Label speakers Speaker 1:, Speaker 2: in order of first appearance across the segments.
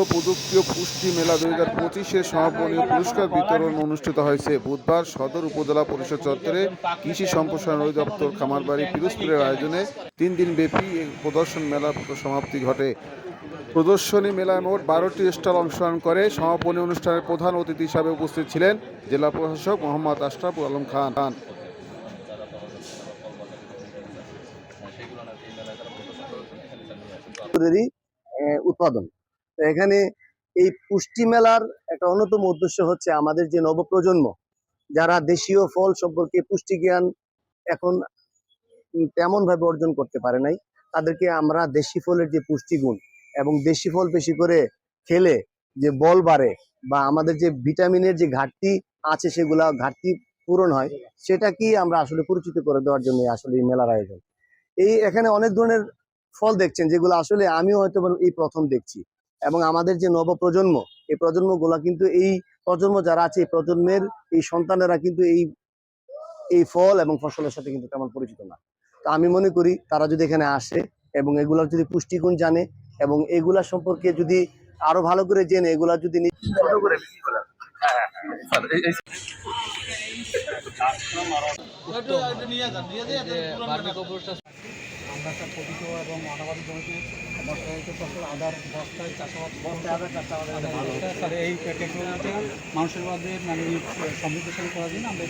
Speaker 1: ও প্রযুক্তি পুষ্টি মেলা দুই হাজার পঁচিশের সমাপনী পুরস্কার বিতরণ অনুষ্ঠিত হয়েছে। বুধবার সদর উপজেলা পরিষদ চত্বরে কৃষি সম্প্রসারণ অধিদপ্তর খামারবাড়ি পিরোজপুরের আয়োজনে তিন দিন ব্যাপী এই প্রদর্শন মেলার সমাপ্তি ঘটে। প্রদর্শনী মেলায় মোট বারোটি স্টল অংশগ্রহণ করে সমাপনী অনুষ্ঠানের প্রধান অতিথি হিসাবে উপস্থিত ছিলেন জেলা প্রশাসক মোহাম্মদ আশরাফুল আলম খান।
Speaker 2: আহ, উৎপাদন। তো এখানে এই পুষ্টি মেলার একটা অন্যতম উদ্দেশ্য হচ্ছে আমাদের যে নবপ্রজন্ম, যারা দেশীয় ফল সম্পর্কে পুষ্টি জ্ঞান এখন তেমন ভাবে অর্জন করতে পারে নাই, তাদেরকে আমরা দেশি ফলের যে পুষ্টিগুণ এবং দেশি ফল বেশি করে খেলে যে বল বাড়ে বা আমাদের যে ভিটামিনের যে ঘাটতি আছে সেগুলা ঘাটতি পূরণ হয় সেটা কি আমরা আসলে পরিচিত করে দেওয়ার জন্য আসলে এই মেলার আয়োজন। এই এখানে অনেক ধরনের ফল দেখছেন যেগুলো আসলে আমিও হয়তো এই প্রথম দেখছি। এবং আমাদের যে নব প্রজন্ম এই প্রজন্মগুলা কিন্তু এই প্রজন্ম যারা আছে, এই প্রজন্মের এই সন্তানেরা কিন্তু এই এই ফল এবং ফসলের সাথে কিন্তু তেমন পরিচিত না। তো আমি মনে করি তারা যদি এখানে আসে এবং এগুলার যদি পুষ্টিগুণ জানে এবং এগুলা সম্পর্কে যদি আরও ভালো করে জেনে, এগুলা যদি
Speaker 3: একটা পতিত এবং অনাবাদী জমিতে বর্ষায়িত ফসল আদার বস্তায় চাষাবাদ
Speaker 2: বস্তায় আদা চাষাবাদ
Speaker 3: আদার
Speaker 2: ভালো।
Speaker 3: বস্তায় তাহলে এই টেকনোলজিটা মানুষের মধ্যে মানে সমৃদ্ধশালী করার জন্য আমরা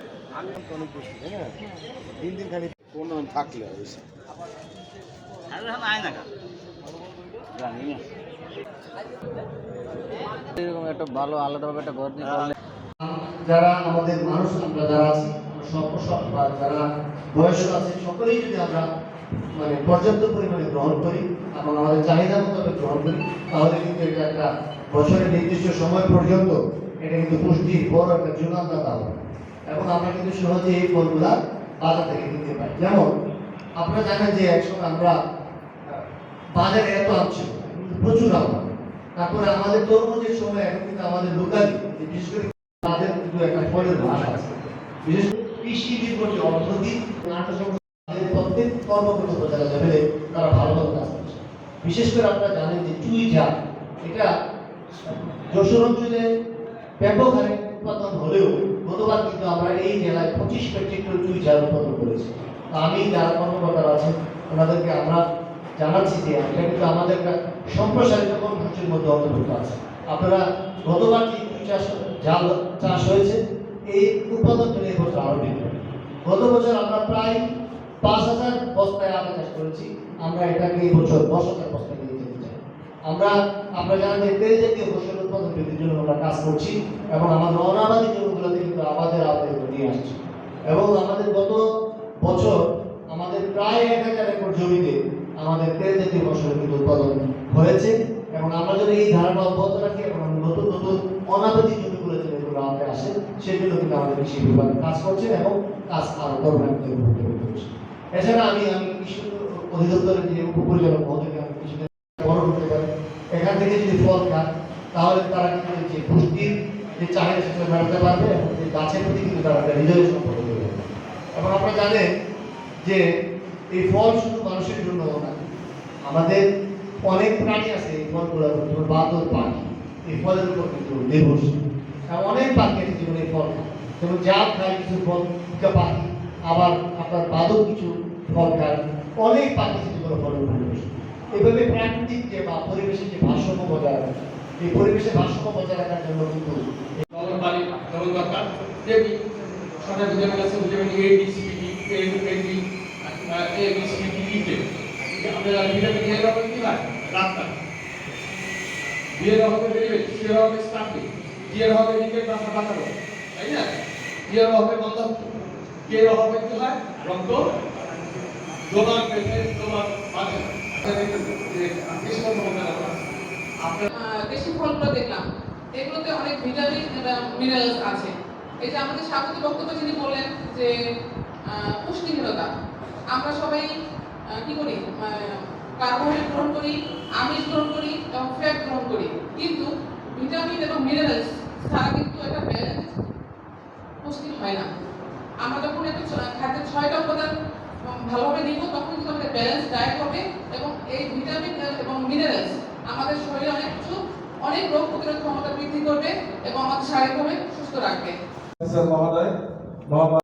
Speaker 2: অনেক বেশি দিন দিন খালি
Speaker 1: কোন থাকলে
Speaker 4: এরকম একটা ভালো আলাদাভাবে একটা ঘর করলে
Speaker 2: যারা আমাদের মানুষ আমরা যারা আছি সব সব যারা বয়স্ক আছে সকলেই যদি আমরা মানে পর্যাপ্ত পরিমাণে গ্রহণ করি এবং আমাদের চাহিদা মোতাবেক গ্রহণ করি, তাহলে কিন্তু এটা একটা বছরের নির্দিষ্ট সময় পর্যন্ত এটা কিন্তু পুষ্টির বড় একটা যোগানদাতা হবে। এবং আমরা কিন্তু সহজে এই ফলগুলা বাজার থেকে কিনতে পাই যেমন, আপনারা জানেন যে একসময় আমরা বাজারে এত আম ছিল প্রচুর আম তারপরে আমাদের তরমুজের সময় এখন কিন্তু আমাদের লোকালি বিশেষ করে তাদের কিন্তু একটা ফলের ভাষা আছে। বিশেষ কৃষি নির্ভর অর্থনীতি নাটক প্রত্যেক কর্মকর্তা উপজেলা লেভেলে তারা ভালো ভালো কাজ করছে। বিশেষ করে আপনারা জানেন যে চুই ঝাল এটা যশোর অঞ্চলে ব্যাপক হারে উৎপাদন হলেও গতবার কিন্তু আমরা এই জেলায় পঁচিশ মেট্রিক টন চুই ঝাল উৎপাদন করেছি। আমি যারা কর্মকর্তারা আছেন, ওনাদেরকে আমরা জানাচ্ছি যে এটা কিন্তু আমাদের একটা সম্প্রসারিত কর্মসূচির মধ্যে অন্তর্ভুক্ত আছে। আপনারা গতবার যে চুই চাষ, জাল চাষ হয়েছে, এই উৎপাদন পেলে এবছর আরও বৃদ্ধি পাবে। গত বছর আমরা প্রায় পাঁচ হাজার বস্তায় আদা চাষ করেছি। আমরা এটাকে এই বছর দশ হাজার বস্তায় নিয়ে যেতে চাই আমরা আমরা জানেন যে তেল জাতীয় ফসল উৎপাদন বৃদ্ধির জন্য আমরা কাজ করছি এবং আমাদের অনাবাদী জমিগুলোতে কিন্তু আমাদের আওতায় নিয়ে আসছি। এবং আমাদের গত বছর আমাদের প্রায় এক হাজার একর জমিতে আমাদের তেল জাতীয় ফসল কিন্তু উৎপাদন হয়েছে। এবং আমরা যদি এই ধারণা অব্যাহত রাখি এবং নতুন নতুন অনাবাদী জমিগুলো এগুলো আমাদের আসে, সেগুলো কিন্তু আমাদের কৃষি বিভাগ কাজ করছে এবং কাজ আরও করবেন করছে। এছাড়া আমি আমি কৃষি অধিদপ্তরের যে উপপরিচালক মহোদয়কে আমি কৃষি বড় করতে পারি। এখান থেকে যদি ফল খান, তাহলে তারা কিন্তু যে পুষ্টির যে চাহিদা, সেটা মেটাতে পারবে যে গাছের প্রতি কিন্তু তারা একটা হৃদয়ের সম্পর্ক করবে। এবং আপনারা জানেন যে এই ফল শুধু মানুষের জন্য না, আমাদের অনেক প্রাণী আছে এই ফলগুলো যেমন বাদর, পাখি। এই ফলের উপর কিন্তু নির্ভরশীল। অনেক পাখি আছে যেমন এই ফল খায়। যেমন জাত খায় কিছু ফল পাখি। আবার আপনার বাদর কিছু ফল খায়। অনেক আছে যেগুলো ফলের এভাবে প্রাকৃতিক যে বা পরিবেশের যে ভারসাম্য বজায় রাখা, এই পরিবেশের ভারসাম্য বজায় রাখার জন্য কিন্তু
Speaker 5: কি বাঁচানো তাই না? অভাবে বন্ধ এর অভাবে কি হয়? রক্ত? জোগান পেতে জোগান
Speaker 6: আহ, দেশি ফলগুলো দেখলাম। এগুলোতে অনেক ভিটামিন মিনারেলস আছে। এই যে আমাদের স্বাগত বক্তব্য যিনি বললেন যে পুষ্টিহীনতা। আমরা সবাই কি করি? কার্বোহাইড্রেট গ্রহণ করি আমিষ গ্রহণ করি এবং ফ্যাট গ্রহণ করি। কিন্তু ভিটামিন এবং মিনারেলস ছাড়া কিন্তু একটা ব্যালেন্স পুষ্টি হয় না। আমরা যখন একটু খাদ্যের ছয়টা উপাদান ভালোভাবে নিব, তখন কিন্তু আমাদের ব্যালেন্স ডায়েট হবে এবং এই ভিটামিন এবং মিনারেলস আমাদের শরীরে অনেক কিছু, অনেক রোগ প্রতিরোধ ক্ষমতা বৃদ্ধি করবে এবং আমাদের শারীরিকভাবে সুস্থ রাখবে।
Speaker 7: মহোদয়।